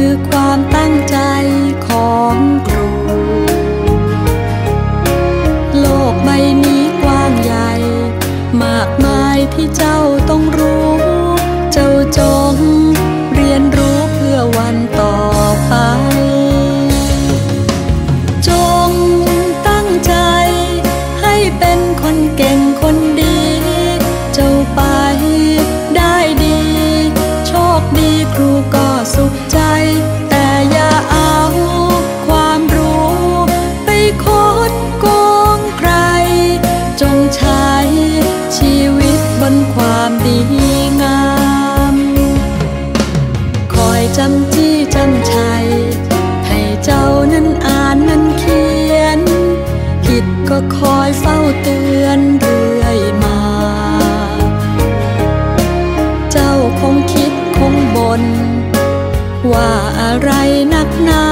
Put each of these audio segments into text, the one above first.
คือความตั้งใจของครู โลกใบนี้กว้างใหญ่ มากมายที่เจ้า ความดีงาม คอยจำจี้จำชัย ให้เจ้านั้นอ่านนั้นเขียน ผิดก็คอยเฝ้าเตือนเรื่อยมา เจ้าคงคิดคงบนว่าอะไรนักหนา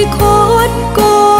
ไปค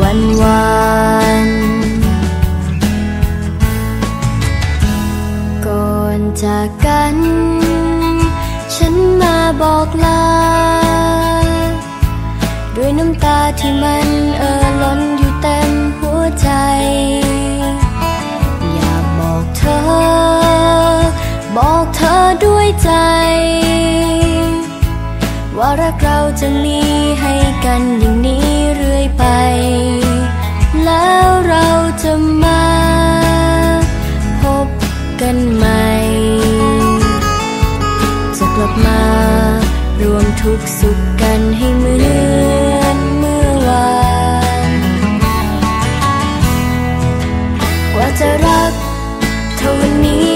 วันวานก่อนจากกัน ฉันมาบอกลา ด้วยน้ำตาที่มันเอ่อล้นอยู่เต็มหัวใจ อยากบอกเธอ บอกเธอด้วยใจ ว่ารักเราจะมีให้กันอย่างนี้เรื่อยไป แล้วเราจะมาพบกันใหม่ จะกลับมารวมทุกสุขกันให้เหมือนเมื่อวาน กว่าจะรักเท่านี้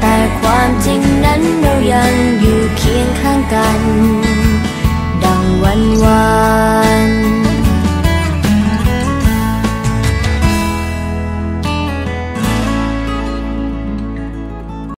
แต่ความจริงนั้นเรายัง